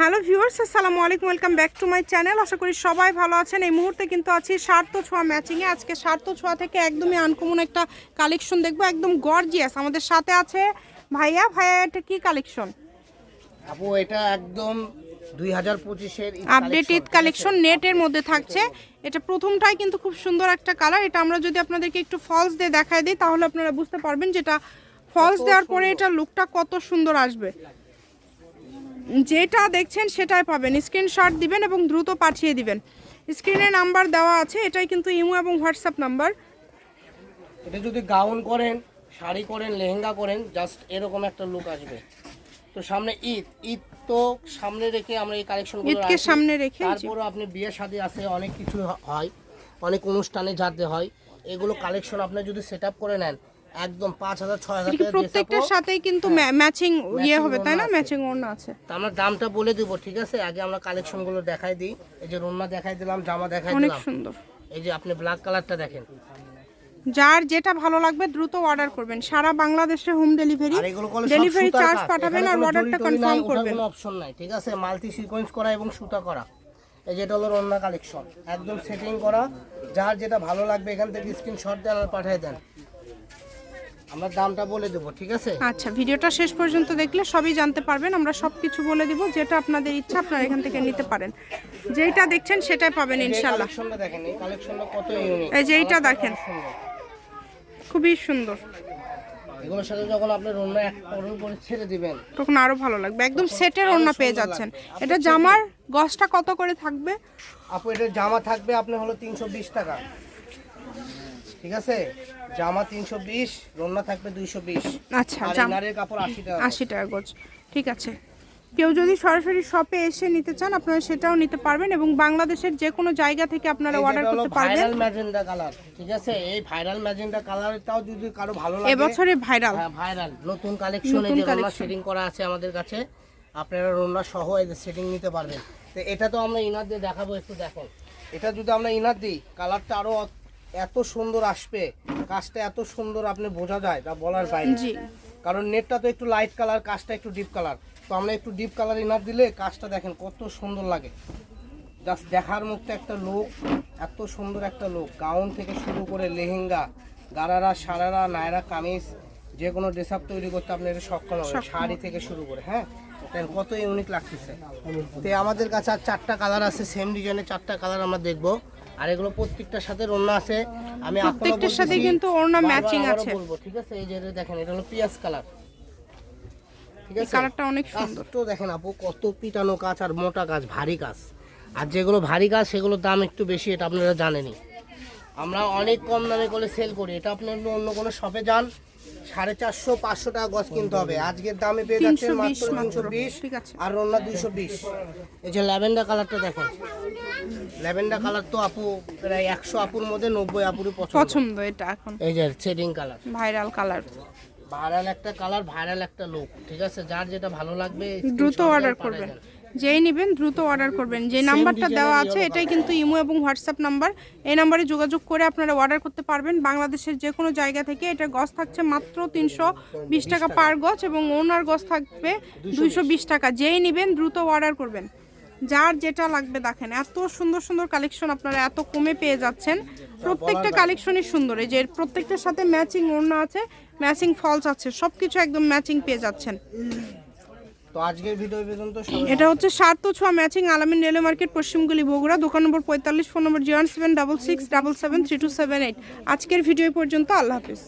Hello viewers আসসালামু আলাইকুম welcome back to my channel. আশা করি সবাই ভালো আছেন। এই মুহূর্তে কিন্তু আছি স্বার্থ ছোঁয়া ম্যাচিংয়ে। আজকে স্বার্থ ছোঁয়া থেকে একদমই আনকমন একটা কালেকশন দেখব একদম গর্জিয়াস আমাদের সাথে আছে ভাইয়া। ভাইয়া এটা কি কালেকশন আপু এটা একদম দুই হাজার পঁচিশের আপডেট ঈদ কালেকশন নেটের মধ্যে থাকছে। এটা প্রথমটাই কিন্তু খুব সুন্দর একটা কালার এটা আমরা যদি আপনাদেরকে একটু ফলস দিয়ে দিই তাহলে আপনারা বুঝতে পারবেন যেটা ফলস দেওয়ার পরে এটা লুকটা কত সুন্দর আসবে। যেটা দেখছেন সেটাই পাবেন। স্ক্রিনশট দিবেন এবং দ্রুত পাঠিয়ে দিবেন। স্ক্রিনে নাম্বার দেওয়া আছে এটাই কিন্তু ইমো এবং হোয়াটসঅ্যাপ নাম্বার এটা যদি গাউন করেন শাড়ি করেন লেহেঙ্গা করেন জাস্ট এরকম একটা লুক আসবে। তো সামনে ঈদ ঈদ তো সামনে রেখে আমরা এই কালেকশন ঈদকে সামনে রেখে। তারপরে আপনি বিয়ে শাদী আছে অনেক কিছু হয় অনেক অনুষ্ঠানে যাতে হয় এগুলো কালেকশন আপনি যদি সেট করে নেন একদম পাঁচ হাজার ছয় হাজার এটা কি টাকা প্রত্যেকটার সাথেই কিন্তু ম্যাচিং ইয়ে হবে তাই না? ম্যাচিং ওড়না আছে। তা আমরা দামটা বলে দিব ঠিক আছে? আগে আমরা কালেকশনগুলো দেখাই দিই। এই যে রোনা দেখাই দিলাম জামা দেখাই অনেক সুন্দর। এই যে আপনি ব্ল্যাক কালারটা দেখেন। যার যেটা ভালো লাগবে দ্রুত অর্ডার করবেন। সারা বাংলাদেশে হোম ডেলিভারি ডেলিভারি চার্জ পাঠাবেন আর অর্ডারটা কনফার্ম করবেন। কোনো অপশন নাই ঠিক আছে? মাল্টি সিকোয়েন্স করা এবং সুতা করা। এই যেটা হলো রন্না কালেকশন একদম সেটিং করা। যার যেটা ভালো লাগবে এখান থেকে স্ক্রিনশট দেন আর পাঠিয়ে দেন। আমরা দামটা বলে দেবো ঠিক আছে? আচ্ছা ভিডিওটা শেষ পর্যন্ত দেখলে সবই জানতে পারবেন। আমরা সব কিছু বলে দিব যেটা আপনাদের ইচ্ছা আপনারা এখান থেকে নিতে পারেন। যেটা দেখছেন সেটাই পাবেন ইনশাল্লাহ। দেখেন এই কালেকশনটা কত ইউনিক এই যে এইটা দেখেন। খুবই সুন্দর। এগুলোর সাথে যখন আপনি রন্না এক পরন করে ছেড়ে দিবেন তখন আরও ভালো লাগবে। একদম সেটের ওড়না পেয়ে যাচ্ছেন। এটা জামার গসটা কত করে থাকবে? আপু এটা জামা থাকবে আপনি হলো তিনশো বিশ টাকা। ঠিক আছে? জামা তিনশো বিশ রন্না থাকবে দুইশো বিশ। আচ্ছা আর কাপড় আশি টাকা আশি টাকা গজ। ঠিক আছে। কেউ যদি সরাসরি শপে এসে নিতে চান আপনারা সেটাও নিতে পারবেন এবং বাংলাদেশের যে কোনো জায়গা থেকে আপনারা অর্ডার করতে পারবেন। ভাইরাল ম্যাজেন্ডা কালার ঠিক আছে? এই ভাইরাল ম্যাজেন্ডা কালারটাও যদি কারও ভালো লাগে এবছরে ভাইরাল হ্যাঁ ভাইরাল নতুন কালেকশনে যে collection। সেটিং করা আছে আমাদের কাছে আপনারা রোনা সহ এই সেটিং নিতে পারবেন। তো এটা তো আমরা ইনার দিয়ে দেখাবো একটু দেখেন। এটা যদি আমরা ইনার দিই কালারটা আরও এত সুন্দর আসবে কাজটা এত সুন্দর আপনি বোঝা যায় তা বলার বাইরে। কারণ নেটটা তো একটু লাইট কালার কাজটা একটু ডিপ কালার তো আমরা একটু ডিপ কালার ইনার দিলে কাজটা দেখেন কত সুন্দর লাগে। জাস্ট দেখার মতো একটা লোক এত সুন্দর একটা লোক গাউন থেকে শুরু করে লেহেঙ্গা গারারা সারারা নায়রা কামিজ যে কোনো ড্রেস আপ তৈরি করতে আপনি এটা সক্ষম হবে শাড়ি থেকে শুরু করে হ্যাঁ? দেখেন কত ইউনিক লাগতেছে। তো আমাদের কাছে আর চারটা কালার আছে সেম ডিজাইনের চারটা কালার আমরা দেখব। আর এগুলো প্রত্যেকটার সাথে ওড়না আছে। আমি প্রত্যেকটার সাথে কিন্তু ওড়না ম্যাচিং আছে। বলব ঠিক আছে? এই যে দেখেন এটা হলো পিয়াজ কালার। ঠিক আছে? কালারটা অনেক সুন্দর। তো দেখেন আপু কত পিটানো কাজ আর মোটা কাজ ভারী কাজ। আর যেগুলো ভারী কাজ সেগুলোর দাম একটু বেশি এটা আপনারা জানেনই। আমরা অনেক কম দামে করে সেল করি। এটা আপনি অন্য- অন্য কোনো শপে যান সাড়ে চারশো পাঁচশো টাকা গছ কিনতে হবে। আজকের দামে পেয়ে যাচ্ছেন 320 মাত্র। তিনশো বিশ ঠিক আছে। আর অন্য দুইশো বিশ। এই যে ল্যাভেন্ডার কালারটা দেখেন। ল্যাভেন্ডার কালার তো আপু প্রায় একশো আপুর মধ্যে নব্বই আপুরই পছন্দ। এটা এখন। এই যে shading colour viral colour viral একটা কালার ভাইরাল একটা লোক ঠিক আছে? যার যেটা ভালো লাগবে দ্রুত অর্ডার করবেন। যেই নেবেন দ্রুত অর্ডার করবেন। যে নাম্বারটা দেওয়া আছে এটাই কিন্তু ইমো এবং হোয়াটসঅ্যাপ নাম্বার এই নাম্বারে যোগাযোগ করে আপনারা অর্ডার করতে পারবেন। বাংলাদেশের যে কোনো জায়গা থেকে এটা গজ থাকছে মাত্র তিনশো বিশ টাকা পার গছ এবং ওনার গজ থাকবে দুইশো বিশ টাকা। যেই নেবেন দ্রুত অর্ডার করবেন। যার যেটা লাগবে দেখেন এত সুন্দর সুন্দর কালেকশন আপনারা এত কমে পেয়ে যাচ্ছেন। প্রত্যেকটা কালেকশনই সুন্দর। এই যে প্রত্যেকটার সাথে ম্যাচিং ওড়না আছে ম্যাচিং ফলস আছে সব কিছু একদম ম্যাচিং পেয়ে যাচ্ছেন। আজকের ভিডিও পর্যন্ত এটা হচ্ছে সাত তো ছোঁয়া ম্যাচিং আলামিন রেলওয়ে মার্কেট পশ্চিমগুলি বগুড়া, দোকান নম্বর পঁয়তাল্লিশ, ফোন নম্বর zero seven double six double seven three two seven eight আজকের ভিডিও পর্যন্ত, আল্লাহ হাফিজ।